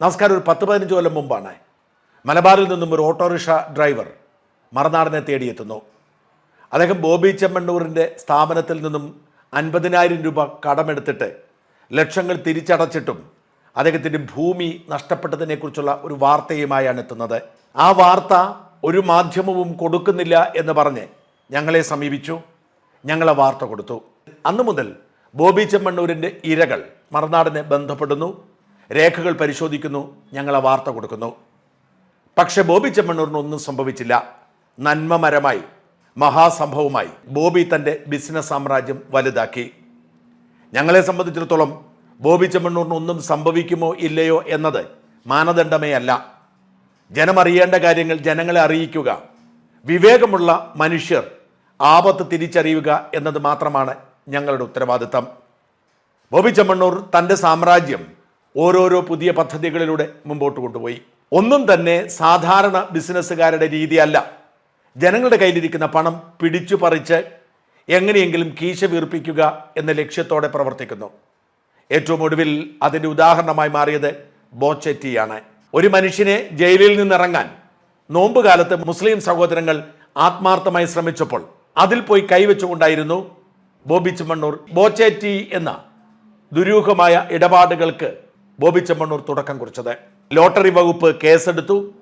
നമസ്കാരം ഒരു പത്ത് പതിനഞ്ച് കൊല്ലം മുമ്പാണ്. മലബാറിൽ നിന്നും ഒരു ഓട്ടോറിക്ഷ ഡ്രൈവർ മറനാടിനെ തേടിയെത്തുന്നു. അദ്ദേഹം ബോബി ചെമ്മണ്ണൂരിന്റെ സ്ഥാപനത്തിൽ നിന്നും അൻപതിനായിരം രൂപ കടമെടുത്തിട്ട് ലക്ഷങ്ങൾ തിരിച്ചടച്ചിട്ടും അദ്ദേഹത്തിന്റെ ഭൂമി നഷ്ടപ്പെട്ടതിനെക്കുറിച്ചുള്ള ഒരു വാർത്തയുമായാണ് എത്തുന്നത്. ആ വാർത്ത ഒരു മാധ്യമവും കൊടുക്കുന്നില്ല എന്ന് പറഞ്ഞ് ഞങ്ങളെ സമീപിച്ചു. ഞങ്ങളെ വാർത്ത കൊടുത്തു. അന്നു മുതൽ ബോബി ചെമ്മണ്ണൂരിന്റെ ഇരകൾ മറുനാടിനെ ബന്ധപ്പെടുന്നു. രേഖകൾ പരിശോധിക്കുന്നു ഞങ്ങളെ വാർത്ത കൊടുക്കുന്നു. പക്ഷെ ബോബി ചെമ്മണ്ണൂരിന് ഒന്നും സംഭവിച്ചില്ല. നന്മമരമായി മഹാസംഭവമായി ബോബി തന്റെ ബിസിനസ് സാമ്രാജ്യം വലുതാക്കി. ഞങ്ങളെ സംബന്ധിച്ചിടത്തോളം ബോബി ചെമ്മണ്ണൂരിന് ഒന്നും സംഭവിക്കുമോ ഇല്ലയോ എന്നത് മാനദണ്ഡമേ അല്ല. ജനമറിയേണ്ട കാര്യങ്ങൾ ജനങ്ങളെ അറിയിക്കുക. വിവേകമുള്ള മനുഷ്യർ ആപത്ത് തിരിച്ചറിയുക എന്നത് മാത്രമാണ് ഞങ്ങളുടെ ഉത്തരവാദിത്തം. ബോബി ചെമ്മണ്ണൂർ തന്റെ സാമ്രാജ്യം ഓരോരോ പുതിയ പദ്ധതികളിലൂടെ മുമ്പോട്ട് കൊണ്ടുപോയി. ഒന്നും തന്നെ സാധാരണ ബിസിനസ്സുകാരുടെ രീതിയല്ല. ജനങ്ങളുടെ കയ്യിലിരിക്കുന്ന പണം പിടിച്ചു പറിച്ച് എങ്ങനെയെങ്കിലും കീശ വീർപ്പിക്കുക എന്ന ലക്ഷ്യത്തോടെ പ്രവർത്തിക്കുന്നു. ഏറ്റവും ഒടുവിൽ അതിന്റെ ഉദാഹരണമായി മാറിയത് ബോച്ചെറ്റിയാണ്. ഒരു മനുഷ്യനെ ജയിലിൽ നിന്നിറങ്ങാൻ നോമ്പ് കാലത്ത് മുസ്ലിം സഹോദരങ്ങൾ ആത്മാർത്ഥമായി ശ്രമിച്ചപ്പോൾ അതിൽ പോയി കൈവച്ചുകൊണ്ടായിരുന്നു ബോബി ചെമ്മണ്ണൂർ ബോച്ചേറ്റി എന്ന ദുരൂഹമായ ഇടപാടുകൾക്ക് ബോബി ചെമ്മണ്ണൂർ തുടക്കം കുറിച്ചത്. ലോട്ടറി വകുപ്പ് കേസെടുത്തു.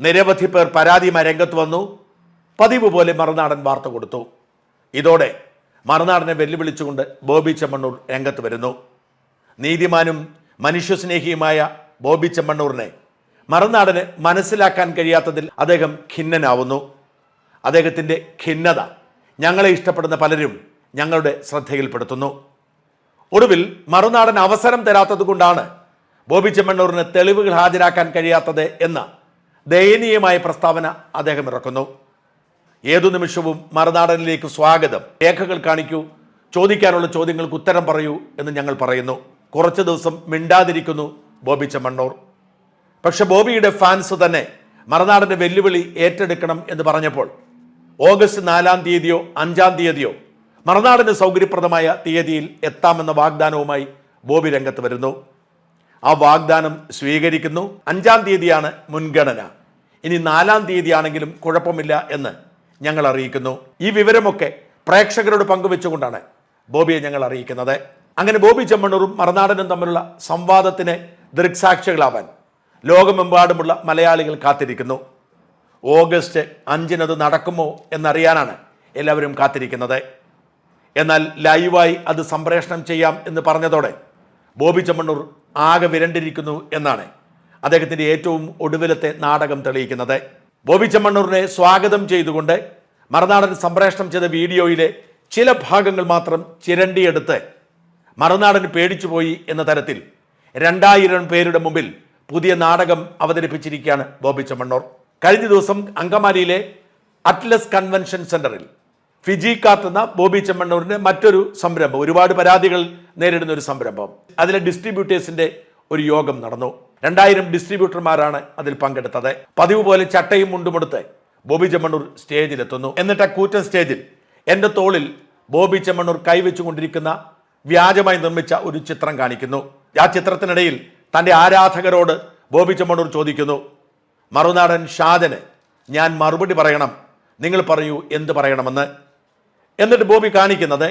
നിരവധി പേർ പരാതിയുമായി രംഗത്ത് വന്നു. പതിവ് പോലെ മറുനാടൻ വാർത്ത കൊടുത്തു. ഇതോടെ മറുനാടനെ വെല്ലുവിളിച്ചുകൊണ്ട് ബോബി ചെമ്മണ്ണൂർ രംഗത്ത് വരുന്നു. നീതിമാനും മനുഷ്യസ്നേഹിയുമായ ബോബി ചെമ്മണ്ണൂറിനെ മറുനാടന് മനസ്സിലാക്കാൻ കഴിയാത്തതിൽ അദ്ദേഹം ഖിന്നനാവുന്നു. അദ്ദേഹത്തിന്റെ ഖിന്നത ഞങ്ങളെ ഇഷ്ടപ്പെടുന്ന പലരും ഞങ്ങളുടെ ശ്രദ്ധയിൽപ്പെടുത്തുന്നു. ഒടുവിൽ മറുനാടൻ അവസരം തരാത്തത് കൊണ്ടാണ് ബോബി ചെമ്മണ്ണൂറിന് തെളിവുകൾ ഹാജരാക്കാൻ കഴിയാത്തത് എന്ന ദയനീയമായ പ്രസ്താവന അദ്ദേഹം ഇറക്കുന്നു. ഏതു നിമിഷവും മറുനാടനിലേക്ക് സ്വാഗതം. രേഖകൾ കാണിക്കൂ. ചോദിക്കാനുള്ള ചോദ്യങ്ങൾക്ക് ഉത്തരം പറയൂ എന്ന് ഞങ്ങൾ പറയുന്നു. കുറച്ച് ദിവസം മിണ്ടാതിരിക്കുന്നു ബോബി ചെമ്മണ്ണൂർ. പക്ഷെ ബോബിയുടെ ഫാൻസ് തന്നെ മറുനാടന്റെ വെല്ലുവിളി ഏറ്റെടുക്കണം എന്ന് പറഞ്ഞപ്പോൾ ഓഗസ്റ്റ് നാലാം തീയതിയോ അഞ്ചാം തീയതിയോ മറുനാടിന് സൗകര്യപ്രദമായ തീയതിയിൽ എത്താമെന്ന വാഗ്ദാനവുമായി ബോബി രംഗത്ത് വരുന്നു. ആ വാഗ്ദാനം സ്വീകരിക്കുന്നു. അഞ്ചാം തീയതിയാണ് മുൻഗണന. ഇനി നാലാം തീയതിയാണെങ്കിലും കുഴപ്പമില്ല എന്ന് ഞങ്ങൾ അറിയിക്കുന്നു. ഈ വിവരമൊക്കെ പ്രേക്ഷകരോട് പങ്കുവെച്ചുകൊണ്ടാണ് ബോബിയെ ഞങ്ങൾ അറിയിക്കുന്നത്. അങ്ങനെ ബോബി ചെമ്മണ്ണൂറും മറുനാടനും തമ്മിലുള്ള സംവാദത്തിന് ദൃക്സാക്ഷികളാവാൻ ലോകമെമ്പാടുമുള്ള മലയാളികൾ കാത്തിരിക്കുന്നു. ഓഗസ്റ്റ് അഞ്ചിനത് നടക്കുമോ എന്നറിയാനാണ് എല്ലാവരും കാത്തിരിക്കുന്നത്. എന്നാൽ ലൈവായി അത് സംപ്രേഷണം ചെയ്യാം എന്ന് പറഞ്ഞതോടെ ബോബി ചെമ്മണ്ണൂർ ആകെ വിരണ്ടിരിക്കുന്നു എന്നാണ് അദ്ദേഹത്തിന്റെ ഏറ്റവും ഒടുവിലത്തെ നാടകം തെളിയിക്കുന്നത്. ബോബി ചെമ്മണ്ണൂരിനെ സ്വാഗതം ചെയ്തുകൊണ്ട് മറുനാടൻ സംപ്രേഷണം ചെയ്ത വീഡിയോയിലെ ചില ഭാഗങ്ങൾ മാത്രം ചിരണ്ടിയെടുത്ത് മറുനാടൻ പേടിച്ചുപോയി എന്ന തരത്തിൽ രണ്ടായിരം പേരുടെ മുമ്പിൽ പുതിയ നാടകം അവതരിപ്പിച്ചിരിക്കുകയാണ് ബോബി ചെമ്മണ്ണൂർ. കഴിഞ്ഞ ദിവസം അങ്കമാലിയിലെ അറ്റ്ലസ് കൺവെൻഷൻ സെന്ററിൽ ഫിജി കാത്തുന്ന ബോബി ചെമ്മണ്ണൂരിന്റെ മറ്റൊരു സംരംഭം ഒരുപാട് പരാതികൾ നേരിടുന്ന ഒരു സംരംഭം. അതിലെ ഡിസ്ട്രിബ്യൂട്ടേഴ്സിന്റെ ഒരു യോഗം നടന്നു. രണ്ടായിരം ഡിസ്ട്രിബ്യൂട്ടർമാരാണ് അതിൽ പങ്കെടുത്തത്. പതിവ് പോലെ ചട്ടയും മുണ്ടുമെടുത്ത് ബോബി ചെമ്മണ്ണൂർ സ്റ്റേജിലെത്തുന്നു. എന്നിട്ട് ആ കൂറ്റൻ സ്റ്റേജിൽ എന്റെ തോളിൽ ബോബി ചെമ്മണ്ണൂർ കൈവച്ചുകൊണ്ടിരിക്കുന്ന വ്യാജമായി നിർമ്മിച്ച ഒരു ചിത്രം കാണിക്കുന്നു. ആ ചിത്രത്തിനിടയിൽ തന്റെ ആരാധകരോട് ബോബി ചെമ്മണ്ണൂർ ചോദിക്കുന്നു മറുനാടൻ ഷാജന് ഞാൻ മറുപടി പറയണം. നിങ്ങൾ പറയൂ എന്ത് പറയണമെന്ന്? എന്നിട്ട് ബോബി കാണിക്കുന്നത്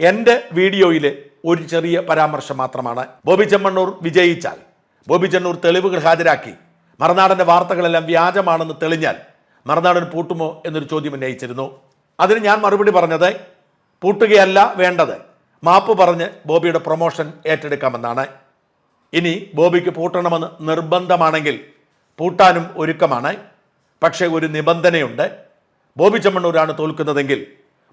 എന്റെ വീഡിയോയിൽ ഒരു ചെറിയ പരാമർശം മാത്രമാണ്. ബോബി ചെമ്മണ്ണൂർ വിജയിച്ചാൽ ബോബി ചെണ്ണൂർ തെളിവുകൾ ഹാജരാക്കി മറുനാടന്റെ വാർത്തകളെല്ലാം വ്യാജമാണെന്ന് തെളിഞ്ഞാൽ മറുനാടൻ പൂട്ടുമോ എന്നൊരു ചോദ്യം ഉന്നയിച്ചിരുന്നു. അതിന് ഞാൻ മറുപടി പറഞ്ഞത് പൂട്ടുകയല്ല വേണ്ടത്. മാപ്പ് പറഞ്ഞ് ബോബിയുടെ പ്രൊമോഷൻ ഏറ്റെടുക്കാമെന്നാണ്. ഇനി ബോബിക്ക് പൂട്ടണമെന്ന് നിർബന്ധമാണെങ്കിൽ പൂട്ടാനും ഒരുക്കമാണ്. പക്ഷേ ഒരു നിബന്ധനയുണ്ട്. ബോബി ചെമ്മണ്ണൂരാണ് തോൽക്കുന്നതെങ്കിൽ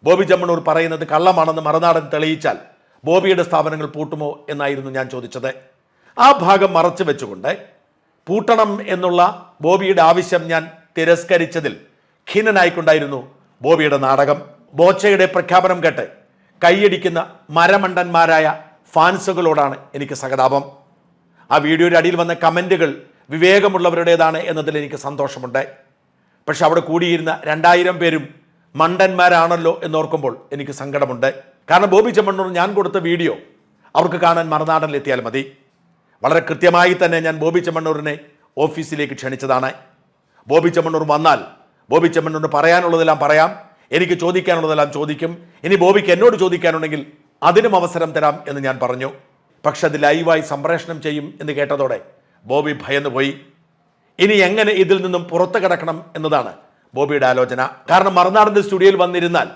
ബോബി ജമ്മണൂർ പറയുന്നത് കള്ളമാണെന്ന് മറുനാടൻ തെളിയിച്ചാൽ ബോബിയുടെ സ്ഥാപനങ്ങൾ പൂട്ടുമോ എന്നായിരുന്നു ഞാൻ ചോദിച്ചത്. ആ ഭാഗം മറച്ചു വെച്ചുകൊണ്ട് പൂട്ടണം എന്നുള്ള ബോബിയുടെ ആവശ്യം ഞാൻ തിരസ്കരിച്ചതിൽ ഖീനനായിക്കൊണ്ടായിരുന്നു ബോബിയുടെ നാടകം. ബോച്ചയുടെ പ്രഖ്യാപനം കേട്ട് കൈയടിക്കുന്ന മരമണ്ടന്മാരായ ഫാൻസുകളോടാണ് എനിക്ക് സഹതാപം. ആ വീഡിയോയുടെ അടിയിൽ വന്ന കമന്റുകൾ വിവേകമുള്ളവരുടേതാണ് എന്നതിൽ എനിക്ക് സന്തോഷമുണ്ട്. പക്ഷെ അവിടെ കൂടിയിരുന്ന രണ്ടായിരം പേരും മണ്ടന്മാരാണല്ലോ എന്നോർക്കുമ്പോൾ എനിക്ക് സങ്കടമുണ്ട്. കാരണം ബോബി ചെമ്മണ്ണൂർ ഞാൻ കൊടുത്ത വീഡിയോ അവർക്ക് കാണാൻ മറുനാടനിലെത്തിയാൽ മതി. വളരെ കൃത്യമായി തന്നെ ഞാൻ ബോബി ചെമ്മണ്ണൂരിനെ ഓഫീസിലേക്ക് ക്ഷണിച്ചതാണ്. ബോബി ചെമ്മണ്ണൂർ വന്നാൽ ബോബി ചെമ്മണ്ണൂരിന് പറയാനുള്ളതെല്ലാം പറയാം. എനിക്ക് ചോദിക്കാനുള്ളതെല്ലാം ചോദിക്കും. ഇനി ബോബിക്ക് എന്നോട് ചോദിക്കാനുണ്ടെങ്കിൽ അതിനും അവസരം തരാം എന്ന് ഞാൻ പറഞ്ഞു. പക്ഷെ അത് ലൈവായി സംപ്രേഷണം ചെയ്യും എന്ന് കേട്ടതോടെ ബോബി ഭയന്നു പോയി ഇനി എങ്ങനെ ഇതിൽ നിന്നും പുറത്തു കിടക്കണം എന്നതാണ് ബോബിയുടെ ആലോചന. കാരണം മറുനാടിന്റെ സ്റ്റുഡിയോയിൽ വന്നിരുന്നാൽ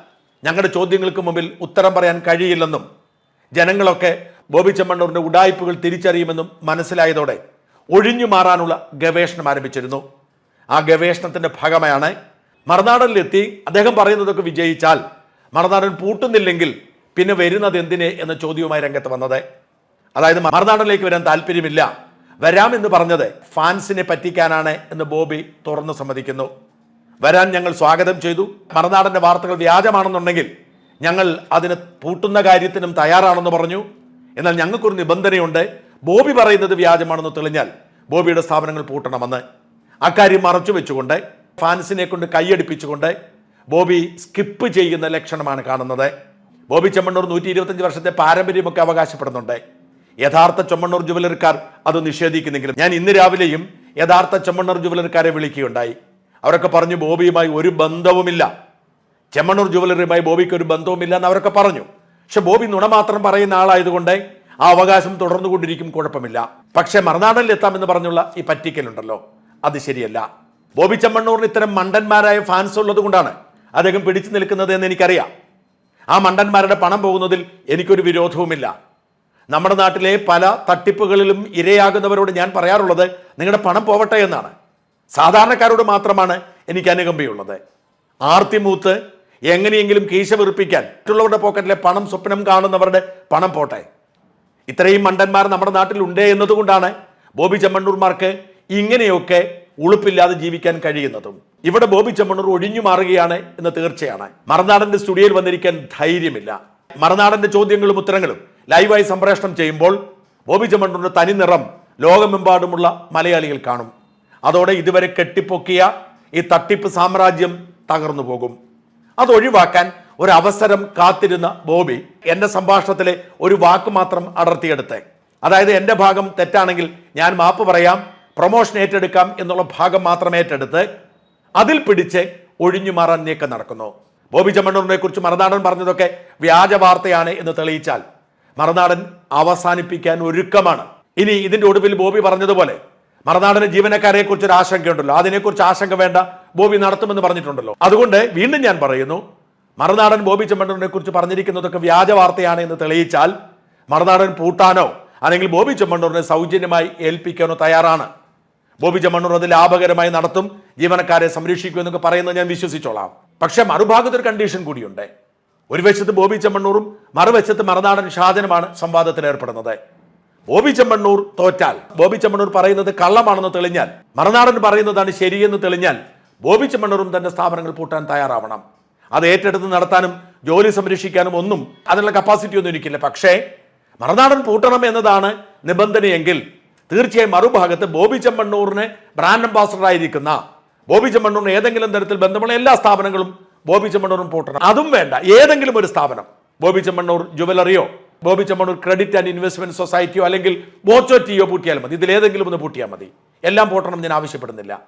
ഞങ്ങളുടെ ചോദ്യങ്ങൾക്ക് മുമ്പിൽ ഉത്തരം പറയാൻ കഴിയില്ലെന്നും ജനങ്ങളൊക്കെ ബോബി ചെമ്മണ്ണൂറിന്റെ ഉടായ്പകൾ തിരിച്ചറിയുമെന്നും മനസ്സിലായതോടെ ഒഴിഞ്ഞു മാറാനുള്ള ഗവേഷണം ആരംഭിച്ചിരുന്നു. ആ ഗവേഷണത്തിന്റെ ഭാഗമായാണ് മറുനാടനിലെത്തി അദ്ദേഹം പറയുന്നതൊക്കെ വിജയിച്ചാൽ മറുനാടൻ പൂട്ടുന്നില്ലെങ്കിൽ പിന്നെ വരുന്നത് എന്തിനെ എന്ന ചോദ്യവുമായി രംഗത്ത് വന്നത്. അതായത് മറുനാടനിലേക്ക് വരാൻ താല്പര്യമില്ല. വരാമെന്ന് പറഞ്ഞത് ഫാൻസിനെ പറ്റിക്കാനാണ് എന്ന് ബോബി തുറന്നു സമ്മതിക്കുന്നു. വരാൻ ഞങ്ങൾ സ്വാഗതം ചെയ്തു. മറുനാടന്റെ വാർത്തകൾ വ്യാജമാണെന്നുണ്ടെങ്കിൽ ഞങ്ങൾ അതിന് പൂട്ടുന്ന കാര്യത്തിനും തയ്യാറാണെന്ന് പറഞ്ഞു. എന്നാൽ ഞങ്ങൾക്കൊരു നിബന്ധനയുണ്ട്. ബോബി പറയുന്നത് വ്യാജമാണെന്ന് തെളിഞ്ഞാൽ ബോബിയുടെ സ്ഥാപനങ്ങൾ പൂട്ടണമെന്ന്. അക്കാര്യം മറച്ചു വെച്ചുകൊണ്ട് ഫാൻസിനെ കൊണ്ട് കൈയടിപ്പിച്ചുകൊണ്ട് ബോബി സ്കിപ്പ് ചെയ്യുന്ന ലക്ഷണമാണ് കാണുന്നത്. ബോബി ചെമ്മണ്ണൂർ നൂറ്റി ഇരുപത്തഞ്ച് വർഷത്തെ പാരമ്പര്യമൊക്കെ അവകാശപ്പെടുന്നുണ്ട്. യഥാർത്ഥ ചെമ്മണ്ണൂർ ജുവലറിക്കാർ അത് നിഷേധിക്കുന്നെങ്കിലും ഞാൻ ഇന്ന് രാവിലെയും യഥാർത്ഥ ചെമ്മണ്ണൂർ ജുവലറിക്കാരെ വിളിക്കുകയുണ്ടായി. അവരൊക്കെ പറഞ്ഞു ബോബിയുമായി ഒരു ബന്ധവുമില്ല. ചെമ്മണ്ണൂർ ജുവലറിയുമായി ബോബിക്ക് ഒരു ബന്ധവുമില്ല എന്ന് അവരൊക്കെ പറഞ്ഞു. പക്ഷെ ബോബി നുണ മാത്രം പറയുന്ന ആളായതുകൊണ്ട് ആ അവകാശം തുടർന്നുകൊണ്ടിരിക്കും കുഴപ്പമില്ല. പക്ഷെ മറുനാടനിൽ എത്താമെന്ന് പറഞ്ഞുള്ള ഈ പറ്റിക്കലുണ്ടല്ലോ. അത് ശരിയല്ല. ബോബി ചെമ്മണ്ണൂറിന് ഇത്തരം മണ്ടന്മാരായ ഫാൻസ് ഉള്ളത് കൊണ്ടാണ് അദ്ദേഹം പിടിച്ചു നിൽക്കുന്നത് എന്ന് എനിക്കറിയാം. ആ മണ്ടന്മാരുടെ പണം പോകുന്നതിൽ എനിക്കൊരു വിരോധവുമില്ല. നമ്മുടെ നാട്ടിലെ പല തട്ടിപ്പുകളിലും ഇരയാകുന്നവരോട് ഞാൻ പറയാറുള്ളത് നിങ്ങളുടെ പണം പോവട്ടെ എന്നാണ്. സാധാരണക്കാരോട് മാത്രമാണ് എനിക്ക് അനുകമ്പയുള്ളത്. ആർത്തിമൂത്ത് എങ്ങനെയെങ്കിലും കീശ വെറുപ്പിക്കാൻ മറ്റുള്ളവരുടെ പോക്കറ്റിലെ പണം സ്വപ്നം കാണുന്നവരുടെ പണം പോട്ടെ. ഇത്രയും മണ്ടന്മാർ നമ്മുടെ നാട്ടിൽ ഉണ്ട് എന്നതുകൊണ്ടാണ് ബോബി ചെമ്മണ്ണൂർമാർക്ക് ഇങ്ങനെയൊക്കെ ഉളുപ്പില്ലാതെ ജീവിക്കാൻ കഴിയുന്നതും. ഇവിടെ ബോബി ചെമ്മണ്ണൂർ ഒഴിഞ്ഞു മാറുകയാണ് എന്ന് തീർച്ചയാണ്. മറുനാടന്റെ സ്റ്റുഡിയോയിൽ വന്നിരിക്കാൻ ധൈര്യമില്ല. മറുനാടന്റെ ചോദ്യങ്ങളും ഉത്തരങ്ങളും ലൈവായി സംപ്രേഷണം ചെയ്യുമ്പോൾ ബോബി ചെമ്മണ്ണൂരിന്റെ തനി നിറം ലോകമെമ്പാടുമുള്ള മലയാളികൾ കാണും. അതോടെ ഇതുവരെ കെട്ടിപ്പൊക്കിയ ഈ തട്ടിപ്പ് സാമ്രാജ്യം തകർന്നു പോകും. അതൊഴിവാക്കാൻ ഒരു അവസരം കാത്തിരുന്ന ബോബി എന്റെ സംഭാഷണത്തിലെ ഒരു വാക്ക് മാത്രം അടർത്തിയെടുത്ത്. അതായത് എന്റെ ഭാഗം തെറ്റാണെങ്കിൽ ഞാൻ മാപ്പ് പറയാം പ്രൊമോഷൻ ഏറ്റെടുക്കാം എന്നുള്ള ഭാഗം മാത്രം ഏറ്റെടുത്ത് അതിൽ പിടിച്ച് ഒഴിഞ്ഞു മാറാൻ നീക്കം നടക്കുന്നു. ബോബി ചമ്മണ്ണൂറിനെ കുറിച്ച് മറുനാടൻ പറഞ്ഞതൊക്കെ വ്യാജ വാർത്തയാണ് എന്ന് തെളിയിച്ചാൽ മറുനാടൻ അവസാനിപ്പിക്കാൻ ഒരുക്കമാണ്. ഇനി ഇതിന്റെ ഒടുവിൽ ബോബി പറഞ്ഞതുപോലെ മറുനാടന് ജീവനക്കാരെ കുറിച്ച് ഒരു ആശങ്കയുണ്ടല്ലോ. അതിനെക്കുറിച്ച് ആശങ്ക വേണ്ട. ബോബി നടത്തുമെന്ന് പറഞ്ഞിട്ടുണ്ടല്ലോ. അതുകൊണ്ട് വീണ്ടും ഞാൻ പറയുന്നു മറുനാടൻ ബോബി ചെമ്മണ്ണൂരിനെ കുറിച്ച് പറഞ്ഞിരിക്കുന്നതൊക്കെ വ്യാജ വാർത്തയാണ് എന്ന് തെളിയിച്ചാൽ മറുനാടൻ പൂട്ടാനോ അല്ലെങ്കിൽ ബോബി ചെമ്മണ്ണൂരിനെ സൗജന്യമായി ഏൽപ്പിക്കാനോ തയ്യാറാണ്. ബോബി ചെമ്മണ്ണൂർ അത് ലാഭകരമായി നടത്തും ജീവനക്കാരെ സംരക്ഷിക്കും എന്നൊക്കെ പറയുന്നത് ഞാൻ വിശ്വസിച്ചോളാം. പക്ഷെ മറുഭാഗത്തൊരു കണ്ടീഷൻ കൂടിയുണ്ട്. ഒരു വശത്ത് ബോബി ചെമ്മണ്ണൂറും മറുവശത്ത് മറുനാടൻ ഷാജനുമാണ് സംവാദത്തിൽ ഏർപ്പെടുന്നത്. ബോബി ചെമ്മണ്ണൂർ തോറ്റാൽ. ബോബി ചെമ്മണ്ണൂർ പറയുന്നത് കള്ളമാണെന്ന് തെളിഞ്ഞാൽ. മറുനാടൻ പറയുന്നതാണ് ശരിയെന്ന് തെളിഞ്ഞാൽ ബോബി ചെമ്മണ്ണൂറും തന്റെ സ്ഥാപനങ്ങൾ പൂട്ടാൻ തയ്യാറാവണം. അത് ഏറ്റെടുത്ത് നടത്താനും ജോലി സംരക്ഷിക്കാനും ഒന്നും അതിനുള്ള കപ്പാസിറ്റി ഒന്നും എനിക്കില്ല. പക്ഷേ മറുനാടൻ പൂട്ടണം എന്നതാണ് നിബന്ധനയെങ്കിൽ തീർച്ചയായും മറുഭാഗത്ത് ബോബി ചെമ്മണ്ണൂറിന് ബ്രാൻഡ് അംബാസഡർ ആയിരിക്കുന്ന ബോബി ചെമ്മണ്ണൂറിന് ഏതെങ്കിലും തരത്തിൽ ബന്ധമുള്ള എല്ലാ സ്ഥാപനങ്ങളും ബോബി ചെമ്മണ്ണൂറും പൂട്ടണം. അതും വേണ്ട. ഏതെങ്കിലും ഒരു സ്ഥാപനം. Bobby Chemmanur ജുവലറിയോ Bobby Chemmanur credit and investment സൊസൈറ്റിയോ അല്ലെങ്കിൽ ബോച്ചോ ടിയോ പൂട്ടിയാൽ മതി. ഇതിലേതെങ്കിലും ഒന്ന് പൂട്ടിയാൽ മതി. എല്ലാം പൂട്ടണം ഞാൻ ആവശ്യപ്പെടുന്നില്ല.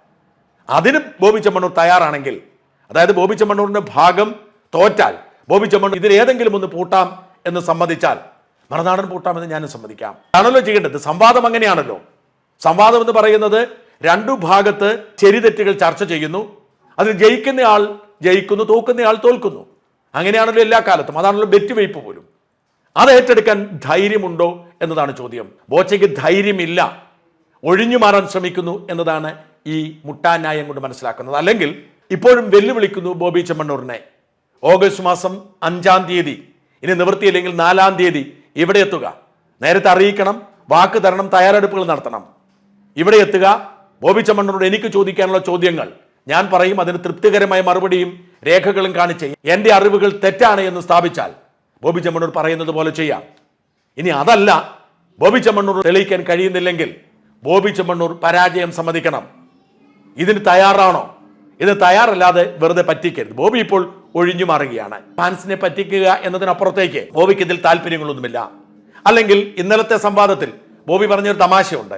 അതിന് ബോബി ചമ്മണൂർ തയ്യാറാണെങ്കിൽ അതായത് ബോബി ചമ്മണൂറിന്റെ ഭാഗം തോറ്റാൽ ബോബി ചമ്മണൂർ ഇതിലേതെങ്കിലും ഒന്ന് പൂട്ടാം എന്ന് സമ്മതിച്ചാൽ മറുനാടൻ പൂട്ടാമെന്ന് ഞാനും സമ്മതിക്കാം. ആണല്ലോ ചെയ്യേണ്ടത്. സംവാദം അങ്ങനെയാണല്ലോ. സംവാദം എന്ന് പറയുന്നത് രണ്ടു ഭാഗത്ത് ശരി തെറ്റുകൾ ചർച്ച ചെയ്യുന്നു. അതിൽ ജയിക്കുന്നയാൾ ജയിക്കുന്നു തോക്കുന്നയാൾ തോൽക്കുന്നു. അങ്ങനെയാണല്ലോ എല്ലാ കാലത്തും. അതാണല്ലോ ബെറ്റ് വെയ്പ്പ് പോലും. അത് ഏറ്റെടുക്കാൻ ധൈര്യമുണ്ടോ എന്നതാണ് ചോദ്യം. ബോച്ചയ്ക്ക് ധൈര്യമില്ല. ഒഴിഞ്ഞു മാറാൻ ശ്രമിക്കുന്നു എന്നതാണ് ഈ മുട്ടാന്യായം കൊണ്ട് മനസ്സിലാക്കുന്നത്. അല്ലെങ്കിൽ ഇപ്പോഴും വെല്ലുവിളിക്കുന്നു ബോബി ചെമ്മണ്ണൂറിനെ. ഓഗസ്റ്റ് മാസം അഞ്ചാം തീയതി ഇനി നിവൃത്തിയില്ലെങ്കിൽ നാലാം തീയതി ഇവിടെ എത്തുക. നേരത്തെ അറിയിക്കണം വാക്ക് തരണം തയ്യാറെടുപ്പുകൾ നടത്തണം. ഇവിടെ എത്തുക. ബോബി ചെമ്മണ്ണൂരോട് എനിക്ക് ചോദിക്കാനുള്ള ചോദ്യങ്ങൾ. ഞാൻ പറയും അതിന് തൃപ്തികരമായ മറുപടിയും രേഖകളും കാണിച്ച് എന്റെ അറിവുകൾ തെറ്റാണ് എന്ന് സ്ഥാപിച്ചാൽ. ബോബി ചെമ്മണ്ണൂർ പറയുന്നത് പോലെ ചെയ്യാം. ഇനി അതല്ല ബോബി ചെമ്മണ്ണൂർ തെളിയിക്കാൻ കഴിയുന്നില്ലെങ്കിൽ ബോബി ചെമ്മണ്ണൂർ പരാജയം സമ്മതിക്കണം. ഇതിന് തയ്യാറാണോ? ഇത് തയ്യാറല്ലാതെ വെറുതെ പറ്റിക്കരുത്. ബോബി ഇപ്പോൾ ഒഴിഞ്ഞു മാറുകയാണ്. ഫാൻസിനെ പറ്റിക്കുക എന്നതിനപ്പുറത്തേക്ക് ബോബിക്ക് ഇതിൽ താല്പര്യങ്ങളൊന്നുമില്ല. അല്ലെങ്കിൽ ഇന്നലത്തെ സംവാദത്തിൽ ബോബി പറഞ്ഞൊരു തമാശയുണ്ട്.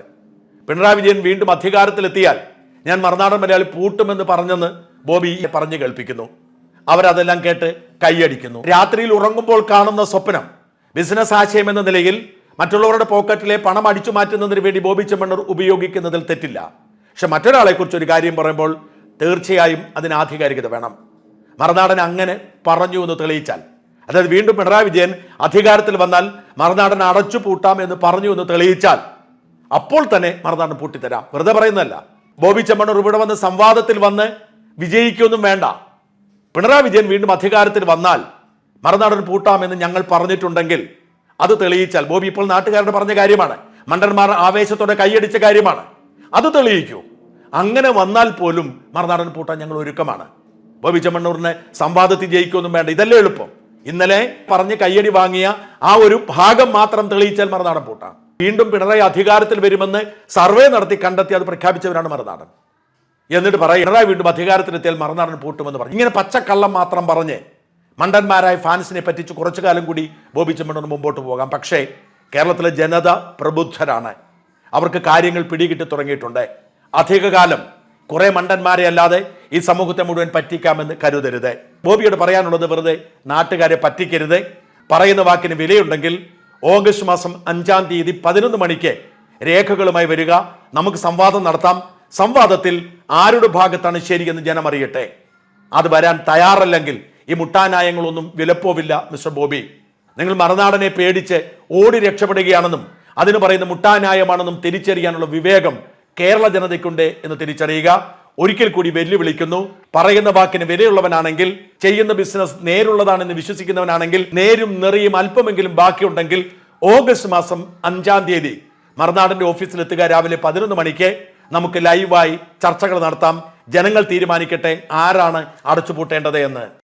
പിണറായി വിജയൻ വീണ്ടും അധികാരത്തിലെത്തിയാൽ ഞാൻ മറുനാടൻ മലയാളി പൂട്ടുമെന്ന് പറഞ്ഞെന്ന് ബോബി പറഞ്ഞു കേൾപ്പിക്കുന്നു. അവരതെല്ലാം കേട്ട് കൈയടിക്കുന്നു. രാത്രിയിൽ ഉറങ്ങുമ്പോൾ കാണുന്ന സ്വപ്നം. ബിസിനസ് ആശയം എന്ന നിലയിൽ മറ്റുള്ളവരുടെ പോക്കറ്റിലെ പണം അടിച്ചു മാറ്റുന്നതിന് വേണ്ടി ബോബി ചെമ്മണ്ണൂർ ഉപയോഗിക്കുന്നതിൽ തെറ്റില്ല. പക്ഷെ മറ്റൊരാളെക്കുറിച്ച് ഒരു കാര്യം പറയുമ്പോൾ തീർച്ചയായും അതിന് ആധികാരികത വേണം. മറുനാടൻ അങ്ങനെ പറഞ്ഞു എന്ന് തെളിയിച്ചാൽ. അതായത് വീണ്ടും പിണറായി വിജയൻ അധികാരത്തിൽ വന്നാൽ മറുനാടൻ അടച്ചു പൂട്ടാം എന്ന് പറഞ്ഞു എന്ന് തെളിയിച്ചാൽ അപ്പോൾ തന്നെ മറുനാടൻ പൂട്ടിത്തരാം. വെറുതെ പറയുന്നതല്ല. ബോബി ചെമ്മണ്ണൂർ ഇവിടെ വന്ന് സംവാദത്തിൽ വന്ന് വിജയിക്കൊന്നും വേണ്ട. പിണറായി വിജയൻ വീണ്ടും അധികാരത്തിൽ വന്നാൽ മറുനാടൻ പൂട്ടാമെന്ന് ഞങ്ങൾ പറഞ്ഞിട്ടുണ്ടെങ്കിൽ അത് തെളിയിച്ചാൽ. ബോബി ഇപ്പോൾ നാട്ടുകാരുടെ പറഞ്ഞ കാര്യമാണ്. മണ്ടന്മാർ ആവേശത്തോടെ കൈയടിച്ച കാര്യമാണ്. അത് തെളിയിക്കൂ. അങ്ങനെ വന്നാൽ പോലും മറുനാടൻ പൂട്ടാൻ ഞങ്ങൾ ഒരുക്കമാണ്. ബോബി ചെമ്മണ്ണൂറിനെ സംവാദത്തിൽ ജയിക്കൊന്നും വേണ്ട. ഇതല്ലേ എളുപ്പം. ഇന്നലെ പറഞ്ഞ് കയ്യടി വാങ്ങിയ ആ ഒരു ഭാഗം മാത്രം തെളിയിച്ചാൽ മറുനാടൻ പൂട്ടാം വീണ്ടും പിണറായി അധികാരത്തിൽ വരുമെന്ന് സർവേ നടത്തി കണ്ടെത്തി അത് പ്രഖ്യാപിച്ചവരാണ് മറുനാടൻ. എന്നിട്ട് പറയും പിണറായി വീണ്ടും അധികാരത്തിലെത്തിയാൽ മറുനാടൻ പൂട്ടുമെന്ന് പറഞ്ഞു. ഇങ്ങനെ പച്ചക്കള്ളം മാത്രം പറഞ്ഞ് മണ്ടന്മാരായ ഫാൻസിനെ പറ്റിച്ച് കുറച്ചു കാലം കൂടി ബോബി ചെമ്മണ്ണൂർ മുമ്പോട്ട് പോകാം. പക്ഷേ കേരളത്തിലെ ജനത പ്രബുദ്ധരാണ്. അവർക്ക് കാര്യങ്ങൾ പിടികിട്ടി തുടങ്ങിയിട്ടുണ്ട്. അധികകാലം കുറെ മണ്ടന്മാരെ അല്ലാതെ ഈ സമൂഹത്തെ മുഴുവൻ പറ്റിക്കാമെന്ന് കരുതരുത്. ബോബിയോട് പറയാനുള്ളത് വെറുതെ നാട്ടുകാരെ പറ്റിക്കരുത്. പറയുന്ന വാക്കിന് വിലയുണ്ടെങ്കിൽ ഓഗസ്റ്റ് മാസം അഞ്ചാം തീയതി പതിനൊന്ന് മണിക്ക് രേഖകളുമായി വരിക. നമുക്ക് സംവാദം നടത്താം. സംവാദത്തിൽ ആരുടെ ഭാഗത്താണ് ശരിയെന്ന് ജനം അറിയട്ടെ? അത് വരാൻ തയ്യാറല്ലെങ്കിൽ ഈ മുട്ടാനായങ്ങളൊന്നും വിലപ്പോവില്ല മിസ്റ്റർ ബോബി. നിങ്ങൾ മറുനാടനെ പേടിച്ച് ഓടി രക്ഷപ്പെടുകയാണെന്നും അതിന് പറയുന്ന മുട്ടാനായമാണെന്നും തിരിച്ചറിയാനുള്ള വിവേകം കേരള ജനതയ്ക്കുണ്ട് എന്ന് തിരിച്ചറിയുക. ഒരിക്കൽ കൂടി വെല്ലുവിളിക്കുന്നു. പറയുന്ന വാക്കിന് വിലയുള്ളവനാണെങ്കിൽ ചെയ്യുന്ന ബിസിനസ് നേരുള്ളതാണെന്ന് വിശ്വസിക്കുന്നവനാണെങ്കിൽ നേരും നിറയും അല്പമെങ്കിലും ബാക്കിയുണ്ടെങ്കിൽ ഓഗസ്റ്റ് മാസം അഞ്ചാം തീയതി മറുനാടിന്റെ ഓഫീസിലെത്തുക രാവിലെ പതിനൊന്ന് മണിക്ക്. നമുക്ക് ലൈവായി ചർച്ചകൾ നടത്താം. ജനങ്ങൾ തീരുമാനിക്കട്ടെ ആരാണ് അടച്ചുപൂട്ടേണ്ടത് എന്ന്.